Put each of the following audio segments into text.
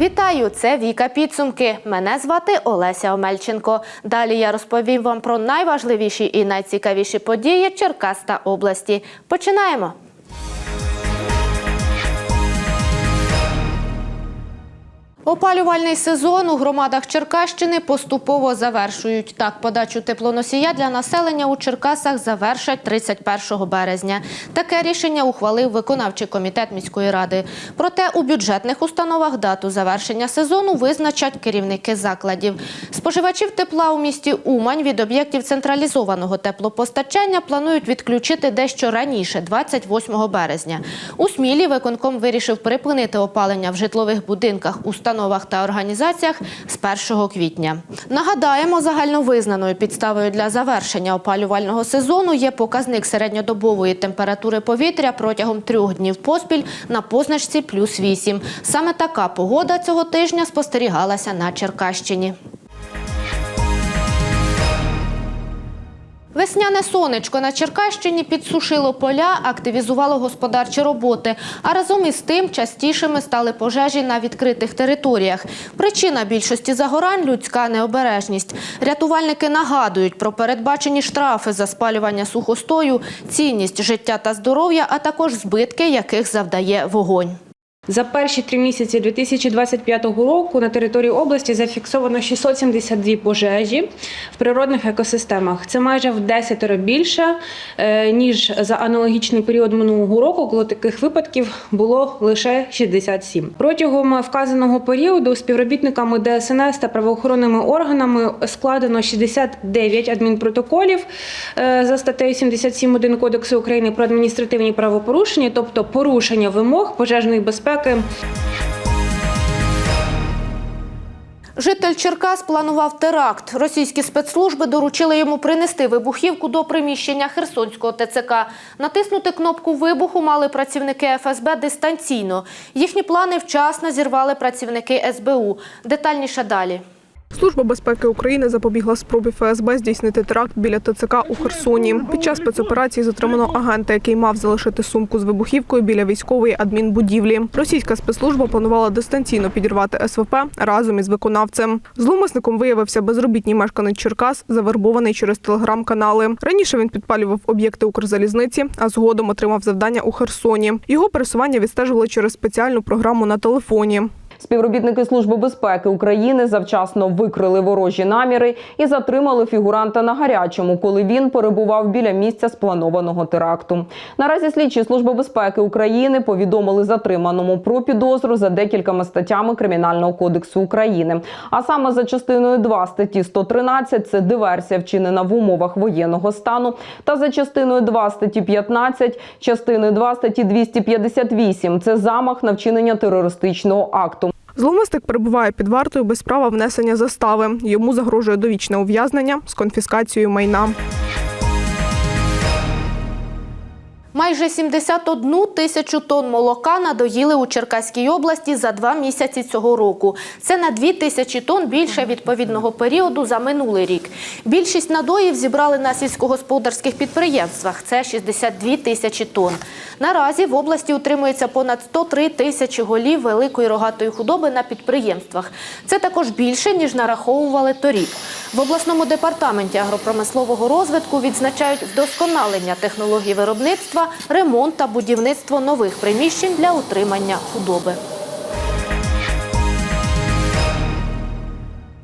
Вітаю! Це Віка Підсумки. Мене звати Олеся Омельченко. Далі я розповім вам про найважливіші і найцікавіші події Черкас та області. Починаємо. Опалювальний сезон у громадах Черкащини поступово завершують. Так, подачу теплоносія для населення у Черкасах завершать 31 березня. Таке рішення ухвалив виконавчий комітет міської ради. Проте у бюджетних установах дату завершення сезону визначать керівники закладів. Споживачів тепла у місті Умань від об'єктів централізованого теплопостачання планують відключити дещо раніше, 28 березня. У Смілі виконком вирішив припинити опалення в житлових будинках, установах та організаціях з 1 квітня. Нагадаємо, загальновизнаною підставою для завершення опалювального сезону є показник середньодобової температури повітря протягом трьох днів поспіль на позначці плюс 8. Саме така погода цього тижня спостерігалася на Черкащині. Весняне сонечко на Черкащині підсушило поля, активізувало господарчі роботи. А разом із тим частішими стали пожежі на відкритих територіях. Причина більшості загорань – людська необережність. Рятувальники нагадують про передбачені штрафи за спалювання сухостою, цінність життя та здоров'я, а також збитки, яких завдає вогонь. За перші три місяці 2025 року на території області зафіксовано 672 пожежі в природних екосистемах. Це майже в 10 більше е, ніж за аналогічний період минулого року, коли таких випадків було лише 67. Протягом вказаного періоду співробітниками ДСНС та правоохоронними органами складено 69 адмінпротоколів е, за статтею 77.1 Кодексу України про адміністративні правопорушення, тобто порушення вимог пожежної безпеки. Житель Черкас планував теракт. Російські спецслужби доручили йому принести вибухівку до приміщення Херсонського ТЦК. Натиснути кнопку вибуху мали працівники ФСБ дистанційно. Їхні плани вчасно зірвали працівники СБУ. Детальніше далі. Служба безпеки України запобігла спробі ФСБ здійснити теракт біля ТЦК у Херсоні. Під час спецоперації затримано агента, який мав залишити сумку з вибухівкою біля військової адмінбудівлі. Російська спецслужба планувала дистанційно підірвати СВП разом із виконавцем. Зловмисником виявився безробітній мешканець Черкас, завербований через телеграм-канали. Раніше він підпалював об'єкти Укрзалізниці, а згодом отримав завдання у Херсоні. Його пересування відстежували через спеціальну програму на телефоні. Співробітники Служби безпеки України завчасно викрили ворожі наміри і затримали фігуранта на гарячому, коли він перебував біля місця спланованого теракту. Наразі слідчі Служби безпеки України повідомили затриманому про підозру за декількома статтями Кримінального кодексу України. А саме за частиною 2 статті 113 – це диверсія, вчинена в умовах воєнного стану, та за частиною 2 статті 15, частиною 2 статті 258 – це замах на вчинення терористичного акту. Зловмисник перебуває під вартою без права внесення застави. Йому загрожує довічне ув'язнення з конфіскацією майна. Майже 71 тисячу тонн молока надоїли у Черкаській області за два місяці цього року. Це на 2 тисячі тонн більше відповідного періоду за минулий рік. Більшість надоїв зібрали на сільськогосподарських підприємствах. Це 62 тисячі тонн. Наразі в області утримується понад 103 тисячі голів великої рогатої худоби на підприємствах. Це також більше, ніж нараховували торік. В обласному департаменті агропромислового розвитку відзначають вдосконалення технологій виробництва, ремонт та будівництво нових приміщень для утримання худоби.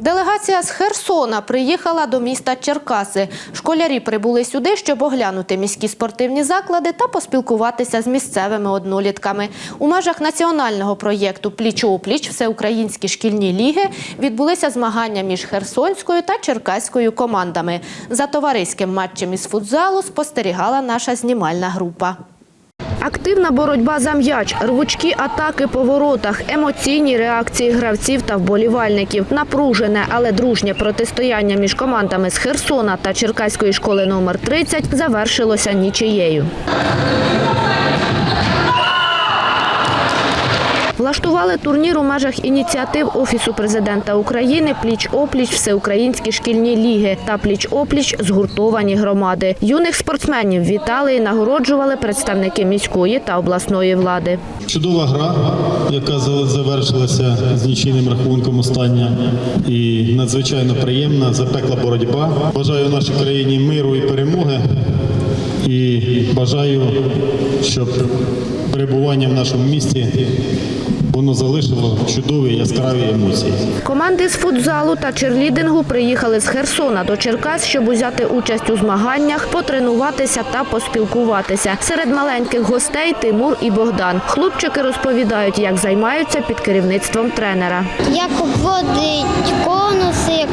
Делегація з Херсона приїхала до міста Черкаси. Школярі прибули сюди, щоб оглянути міські спортивні заклади та поспілкуватися з місцевими однолітками. У межах національного проєкту Пліч-опліч всеукраїнські шкільні ліги відбулися змагання між Херсонською та Черкаською командами. За товариським матчем із футзалу спостерігала наша знімальна група. Активна боротьба за м'яч, рвучкі атаки по воротах, емоційні реакції гравців та вболівальників. Напружене, але дружнє протистояння між командами з Херсона та Черкаської школи номер 30 завершилося нічиєю. Влаштували турнір у межах ініціатив Офісу президента України Пліч-опліч Всеукраїнські шкільні ліги та Пліч-опліч згуртовані громади. Юних спортсменів вітали і нагороджували представники міської та обласної влади. Чудова гра, яка завершилася з нічийним рахунком остання, і надзвичайно приємна, запекла боротьба. Бажаю нашій країні миру і перемоги. І бажаю, щоб перебування в нашому місті воно залишило чудові яскраві емоції. Команди з футзалу та черлідингу приїхали з Херсона до Черкас, щоб узяти участь у змаганнях, потренуватися та поспілкуватися. Серед маленьких гостей Тимур і Богдан. Хлопчики розповідають, як займаються під керівництвом тренера. Як обводить конуси,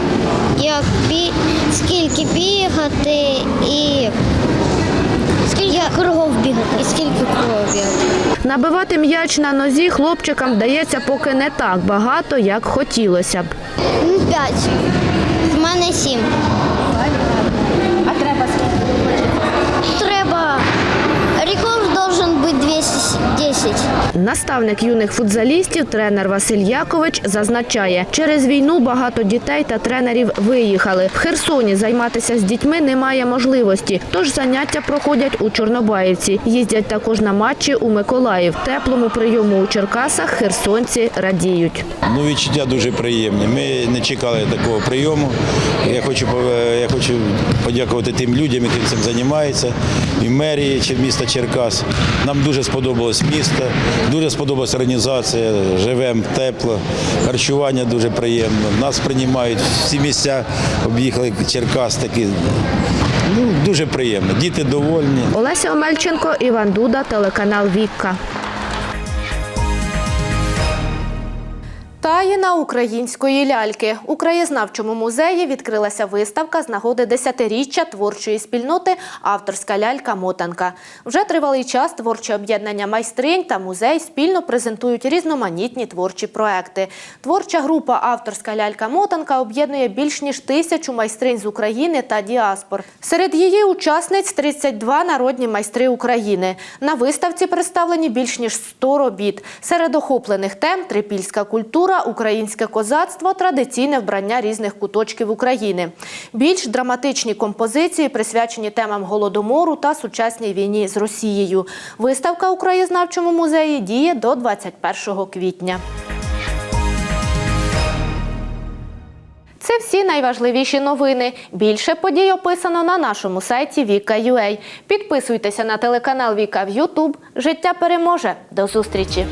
як, бі, скільки бігати і бігати, і скільки крові. Набивати м'яч на нозі хлопчикам вдається поки не так багато, як хотілося б. Ну, п'ять. В мене сім. Наставник юних футзалістів, тренер Василь Якович, зазначає, через війну багато дітей та тренерів виїхали. В Херсоні займатися з дітьми немає можливості, тож заняття проходять у Чорнобаївці. Їздять також на матчі у Миколаїв. Теплому прийому у Черкасах херсонці радіють. Ну, відчуття дуже приємні. Ми не чекали такого прийому. Я хочу, я хочу подякувати тим людям, які цим займаються, і мерії чи міста Черкас. Нам дуже сподобалось місто, дуже сподобалася організація, живемо тепло, харчування дуже приємно. Нас приймають всі місця, об'їхали Черкас такі. Ну, дуже приємно. Діти довольні. Олеся Омельченко, Іван Дуда, телеканал Вікка. Таїна української ляльки у краєзнавчому музеї відкрилася виставка з нагоди десятиріччя творчої спільноти Авторська лялька Мотанка. Вже тривалий час творче об'єднання майстринь та музей спільно презентують різноманітні творчі проекти. Творча група Авторська лялька Мотанка об'єднує більш ніж тисячу майстринь з України та діаспор. Серед її учасниць 32 народні майстри України. На виставці представлені більш ніж 100 робіт. Серед охоплених тем трипільська культура, українське козацтво, традиційне вбрання різних куточків України. Більш драматичні композиції присвячені темам голодомору та сучасній війні з Росією. Виставка у краєзнавчому музеї діє до 21 квітня. Це всі найважливіші новини. Більше подій описано на нашому сайті Віка.ua. Підписуйтеся на телеканал Віка в Ютуб. Життя переможе. До зустрічі!